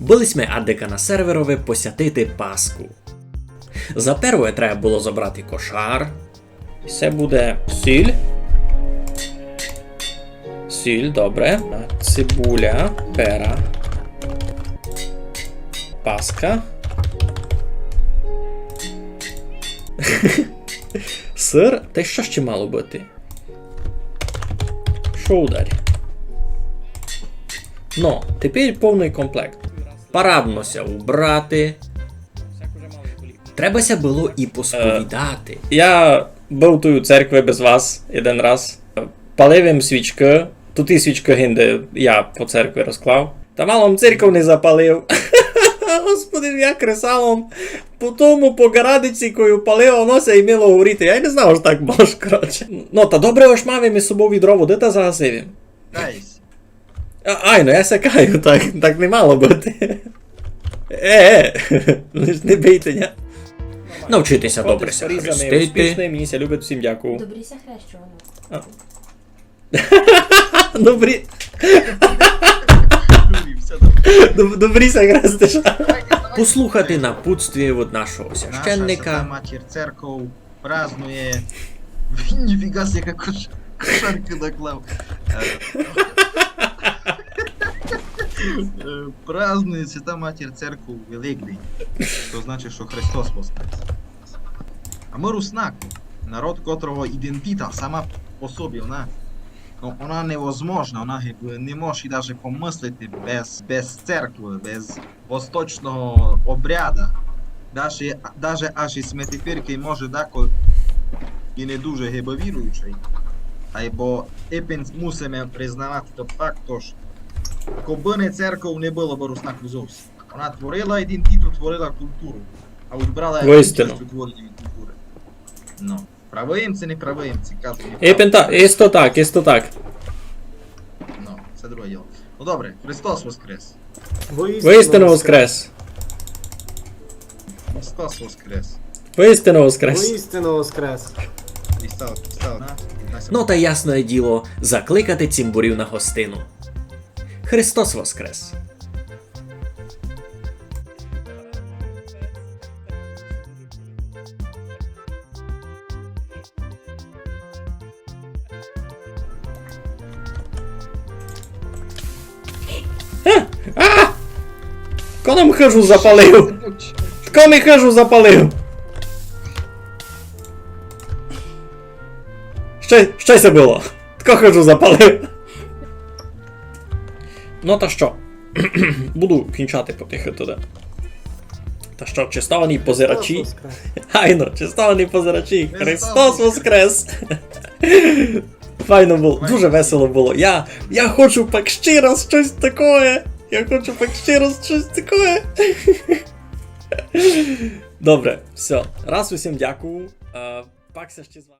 Ми адика на серверові посятити Пасху. За перше треба було забрати кошар. І це буде сіль. Сіль, добре. Цибуля, пера. Паска. Сир, та що ще мало бути? Що ударі? Ну, тепер повний комплект. Пораднося убрати. Требася було і посповідати. Я був ту у церкві без вас один раз. Палив їм свічки. Тут і свічки гинде я по церкві розклав. Та малом церков не запалив. Господи, я кресалом по тому по гарадиці, кою палило нося і мило горіти. Я й не знав, що так може, коротше. Ну, та добре ось мав із собою відро води та загасив. їм. Кайсь. А, Ай, ну я сякаю, так, так не мало бути. Е, е, не бийте, ня. Навчитися добре ся хрестити. Мені ся любить, всім дякую. Добріся хрещувано. Добрі, добріся хрестиш. Послухати напутстві від нашого Наша матір церков празднує. Ніфіга яка кошарки наклав. Е, Празднує свята матір церков Великдень. То значить, що Христос воскрес. А ми руснаки, народ, котрого ідентита сама по собі, вона. Ну, вона невозможна, вона не може навіть помислити без, без церкви, без восточного обряда. Даже, даже аж і сметифірки може деколи і не дуже гибовіруючий. А бо епін мусимо признавати факт, тож коби не церков не було б зовсім. Вона творила ідентиту, творила культуру, а відбрала участь у творенні від культури. Ну, правоємці, не правоємці, кажуть. не Епен так, істо так, істо так. Ну, це друге діло. Ну добре, Христос Воскрес. Воістину воскрес. Христос Воскрес. Воістину воскрес. Воістину воскрес. На, на Ну та ясне діло, закликати цімбурів на гостину. Христос воскрес! А! Коном хижу запалив! Коми хижу запалив! Що, що це було? Тако хижу запалив. Ну та що? Буду кінчати потихо туди. Та що, чистовані позирачі? Воскрес. Айно, чистовані позирачі. Христос Христос Воскрес! Файно було, дуже весело було. Я, я хочу пак ще раз щось таке. Я хочу пак ще раз щось таке. Добре, все. Раз усім дякую. Е, Пакся ще з вами.